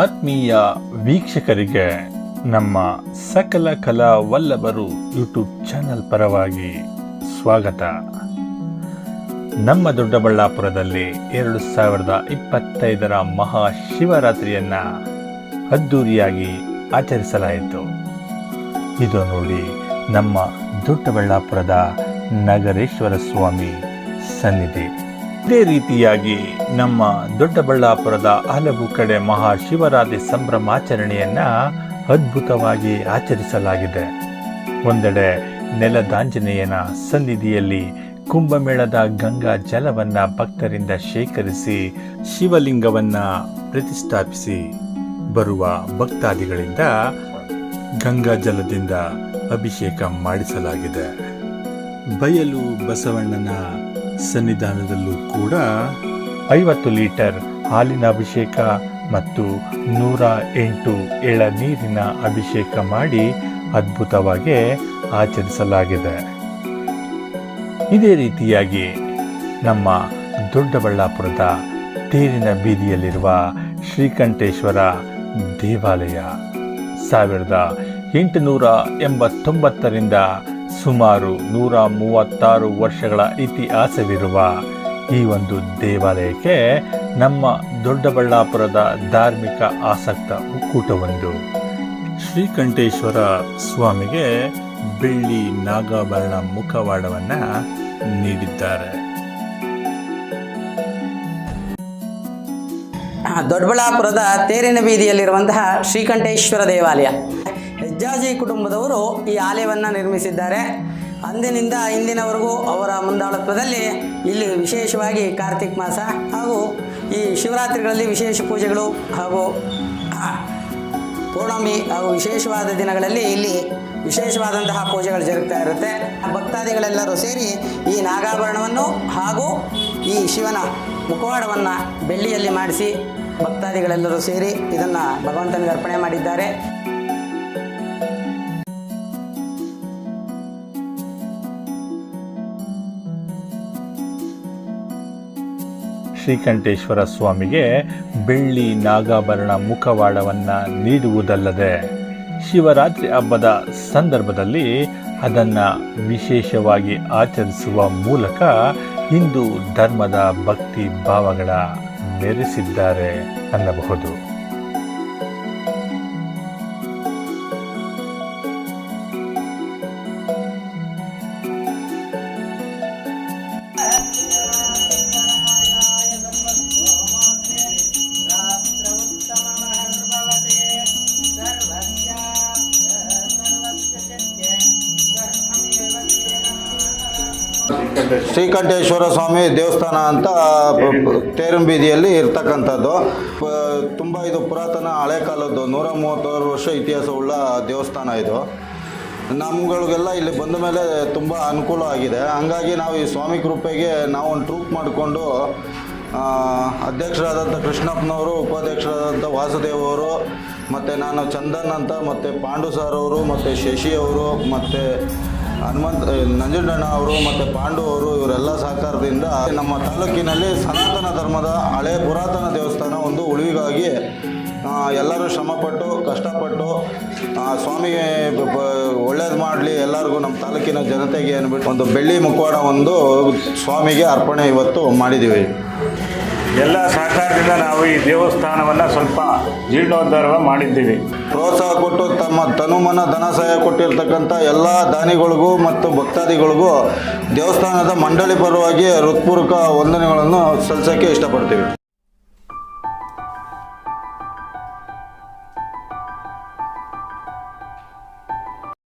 ಆತ್ಮೀಯ ವೀಕ್ಷಕರಿಗೆ ನಮ್ಮ ಸಕಲ ಕಲಾ ವಲ್ಲಭರು ಯೂಟ್ಯೂಬ್ ಚಾನೆಲ್ ಪರವಾಗಿ ಸ್ವಾಗತ. ನಮ್ಮ ದೊಡ್ಡಬಳ್ಳಾಪುರದಲ್ಲಿ ಎರಡು ಸಾವಿರದ ಇಪ್ಪತ್ತೈದರ ಮಹಾ ಅದ್ದೂರಿಯಾಗಿ ಆಚರಿಸಲಾಯಿತು. ಇದು ನೋಡಿ ನಮ್ಮ ದೊಡ್ಡಬಳ್ಳಾಪುರದ ನಗರೇಶ್ವರ ಸ್ವಾಮಿ ಸನ್ನಿಧಿ. ಇದೇ ರೀತಿಯಾಗಿ ನಮ್ಮ ದೊಡ್ಡಬಳ್ಳಾಪುರದ ಹಲವು ಕಡೆ ಮಹಾಶಿವರಾತ್ರಿ ಸಂಭ್ರಮಾಚರಣೆಯನ್ನ ಅದ್ಭುತವಾಗಿ ಆಚರಿಸಲಾಗಿದೆ. ಒಂದೆಡೆ ನೆಲದಾಂಜನೇಯನ ಸನ್ನಿಧಿಯಲ್ಲಿ ಕುಂಭಮೇಳದ ಗಂಗಾ ಜಲವನ್ನ ಭಕ್ತರಿಂದ ಶೇಖರಿಸಿ ಶಿವಲಿಂಗವನ್ನ ಪ್ರತಿಷ್ಠಾಪಿಸಿ ಬರುವ ಭಕ್ತಾದಿಗಳಿಂದ ಗಂಗಾ ಜಲದಿಂದ ಅಭಿಷೇಕ ಮಾಡಿಸಲಾಗಿದೆ. ಬಯಲು ಬಸವಣ್ಣನ ಸನ್ನಿಧಾನದಲ್ಲೂ ಕೂಡ ಐವತ್ತು ಲೀಟರ್ ಹಾಲಿನ ಅಭಿಷೇಕ ಮತ್ತು ನೂರ ಎಂಟು ಎಳನೀರಿನ ಅಭಿಷೇಕ ಮಾಡಿ ಅದ್ಭುತವಾಗಿ ಆಚರಿಸಲಾಗಿದೆ. ಇದೇ ರೀತಿಯಾಗಿ ನಮ್ಮ ದೊಡ್ಡಬಳ್ಳಾಪುರದ ತೇರಿನ ಬೀದಿಯಲ್ಲಿರುವ ಶ್ರೀಕಂಠೇಶ್ವರ ದೇವಾಲಯ ಸಾವಿರದ ಎಂಟುನೂರ ಎಂಬತ್ತೊಂಬತ್ತರಿಂದ ಸುಮಾರು ನೂರ ಮೂವತ್ತಾರು ವರ್ಷಗಳ ಇತಿಹಾಸವಿರುವ ಈ ಒಂದು ದೇವಾಲಯಕ್ಕೆ ನಮ್ಮ ದೊಡ್ಡಬಳ್ಳಾಪುರದ ಧಾರ್ಮಿಕ ಆಸಕ್ತ ಒಕ್ಕೂಟವೊಂದು. ಶ್ರೀಕಂಠೇಶ್ವರ ಸ್ವಾಮಿಗೆ ಬೆಳ್ಳಿ ನಾಗಾಭರಣ ಮುಖವಾಡವನ್ನು ನೀಡಿದ್ದಾರೆ. ದೊಡ್ಡಬಳ್ಳಾಪುರದ ತೇರಿನ ಬೀದಿಯಲ್ಲಿರುವಂತಹ ಶ್ರೀಕಂಠೇಶ್ವರ ದೇವಾಲಯ. ಹೆಜ್ಜಾಜಿ ಕುಟುಂಬದವರು ಈ ಆಲಯವನ್ನು ನಿರ್ಮಿಸಿದ್ದಾರೆ. ಅಂದಿನಿಂದ ಇಂದಿನವರೆಗೂ ಅವರ ಮುಂದಾಳತ್ವದಲ್ಲಿ ಇಲ್ಲಿ ವಿಶೇಷವಾಗಿ ಕಾರ್ತಿಕ್ ಮಾಸ ಹಾಗೂ ಈ ಶಿವರಾತ್ರಿಗಳಲ್ಲಿ ವಿಶೇಷ ಪೂಜೆಗಳು ಹಾಗೂ ಪೌರ್ಣಮಿ ಹಾಗೂ ವಿಶೇಷವಾದ ದಿನಗಳಲ್ಲಿ ಇಲ್ಲಿ ವಿಶೇಷವಾದಂತಹ ಪೂಜೆಗಳು ಜರುಗ್ತಾ ಇರುತ್ತೆ. ಭಕ್ತಾದಿಗಳೆಲ್ಲರೂ ಸೇರಿ ಈ ನಾಗಾಭರಣವನ್ನು ಹಾಗೂ ಈ ಶಿವನ ಮುಖವಾಡವನ್ನು ಬೆಳ್ಳಿಯಲ್ಲಿ ಮಾಡಿಸಿ ಭಕ್ತಾದಿಗಳೆಲ್ಲರೂ ಸೇರಿ ಇದನ್ನು ಭಗವಂತನಿಗೆ ಅರ್ಪಣೆ ಮಾಡಿದ್ದಾರೆ. ಶ್ರೀಕಂಠೇಶ್ವರ ಸ್ವಾಮಿಗೆ ಬೆಳ್ಳಿ ನಾಗಾಭರಣ ಮುಖವಾಡವನ್ನು ನೀಡುವುದಲ್ಲದೆ ಶಿವರಾತ್ರಿ ಹಬ್ಬದ ಸಂದರ್ಭದಲ್ಲಿ ಅದನ್ನ ವಿಶೇಷವಾಗಿ ಆಚರಿಸುವ ಮೂಲಕ ಹಿಂದೂ ಧರ್ಮದ ಭಕ್ತಿ ಭಾವಗಳ ಮೆರೆಸಿದ್ದಾರೆ ಅನ್ನಬಹುದು. ಶ್ರೀಕಂಠೇಶ್ವರ ಸ್ವಾಮಿ ದೇವಸ್ಥಾನ ಅಂತ ಬೀದಿಯಲ್ಲಿ ಇರ್ತಕ್ಕಂಥದ್ದು. ತುಂಬ ಇದು ಪುರಾತನ ಹಳೆ ಕಾಲದ್ದು ನೂರ ಮೂವತ್ತಾರು ವರ್ಷ ಇತಿಹಾಸವುಳ್ಳ ದೇವಸ್ಥಾನ ಇದು. ನಮ್ಗಳಿಗೆಲ್ಲ ಇಲ್ಲಿ ಬಂದ ಮೇಲೆ ತುಂಬ ಅನುಕೂಲ ಆಗಿದೆ. ಹಂಗಾಗಿ ನಾವು ಈ ಸ್ವಾಮಿ ಕೃಪೆಗೆ ನಾವು ಒಂದು ಟ್ರೂಪ್ ಮಾಡಿಕೊಂಡು ಅಧ್ಯಕ್ಷರಾದಂಥ ಕೃಷ್ಣಪ್ಪನವರು, ಉಪಾಧ್ಯಕ್ಷರಾದಂಥ ವಾಸುದೇವರು ಮತ್ತು ನಾನು ಚಂದನ್ ಅಂತ, ಮತ್ತು ಪಾಂಡು ಸರ್ ಅವರು, ಮತ್ತು ಶಶಿ ಅವರು, ಮತ್ತು ಹನುಮಂತ ನಂಜುಂಡಣ್ಣ ಅವರು ಮತ್ತು ಪಾಂಡು ಅವರು ಇವರೆಲ್ಲ ಸಹಕಾರದಿಂದ ನಮ್ಮ ತಾಲೂಕಿನಲ್ಲಿ ಸನಾತನ ಧರ್ಮದ ಹಳೆ ಪುರಾತನ ದೇವಸ್ಥಾನ ಒಂದು ಉಳಿವಿಗಾಗಿ ಎಲ್ಲರೂ ಶ್ರಮಪಟ್ಟು, ಕಷ್ಟಪಟ್ಟು ಸ್ವಾಮಿ ಒಳ್ಳೇದು ಮಾಡಲಿ, ಎಲ್ಲರಿಗೂ ನಮ್ಮ ತಾಲೂಕಿನ ಜನತೆಗೆ ಅಂದ್ಬಿಟ್ಟು ಒಂದು ಬೆಳ್ಳಿ ಮುಖವಾಡ ಒಂದು ಸ್ವಾಮಿಗೆ ಅರ್ಪಣೆ ಇವತ್ತು ಮಾಡಿದ್ದೀವಿ ಎಲ್ಲ ಸಹಕಾರದಿಂದ ನಾವು ಈ ದೇವಸ್ಥಾನವನ್ನು ಸ್ವಲ್ಪ ಜೀರ್ಣೋದ್ಧಾರ ಮಾಡಿದ್ದೀವಿ. ಪ್ರೋತ್ಸಾಹ ಕೊಟ್ಟು ತಮ್ಮ ತನುಮನ ಧನ ಸಹಾಯ ಕೊಟ್ಟಿರ್ತಕ್ಕಂಥ ಎಲ್ಲ ದಾನಿಗಳಿಗೂ ಮತ್ತು ಭಕ್ತಾದಿಗಳಿಗೂ ದೇವಸ್ಥಾನದ ಮಂಡಳಿ ಪರವಾಗಿ ಹೃತ್ಪೂರ್ವಕ ವಂದನೆಗಳನ್ನು ಸಲ್ಲಿಸೋಕ್ಕೆ ಇಷ್ಟಪಡ್ತೀವಿ.